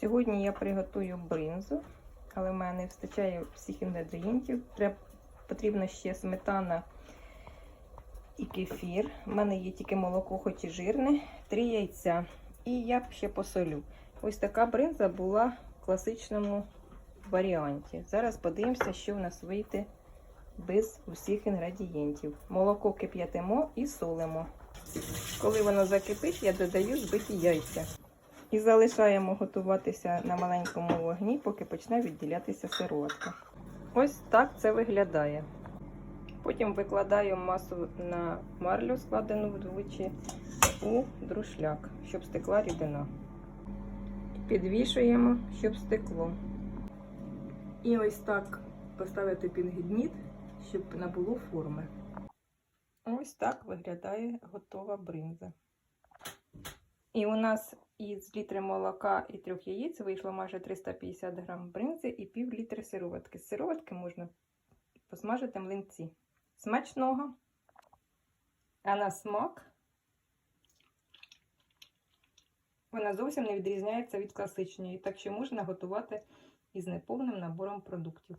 Сьогодні я приготую бринзу, але в мене не вистачає всіх інгредієнтів. Треба, потрібно ще сметана і кефір. У мене є тільки молоко, хоч і жирне, три яйця. І я ще посолю. Ось така бринза була в класичному варіанті. Зараз подивимося, що в нас вийде без усіх інгредієнтів. Молоко кип'ятимо і солимо. Коли воно закипить, я додаю збиті яйця. І залишаємо готуватися на маленькому вогні, поки почне відділятися сироватка. Ось так це виглядає. Потім викладаю масу на марлю, складену вдвічі, у друшляк, щоб стекла рідина. Підвішуємо, щоб стекло. І ось так поставити під гідніт, щоб набуло форми. Ось так виглядає готова бринза. І у нас із літри молока і трьох яєць вийшло майже 350 грам бринзи і пів літри сироватки. З сироватки можна посмажити млинці. Смачного! А на смак вона зовсім не відрізняється від класичної, так що можна готувати із неповним набором продуктів.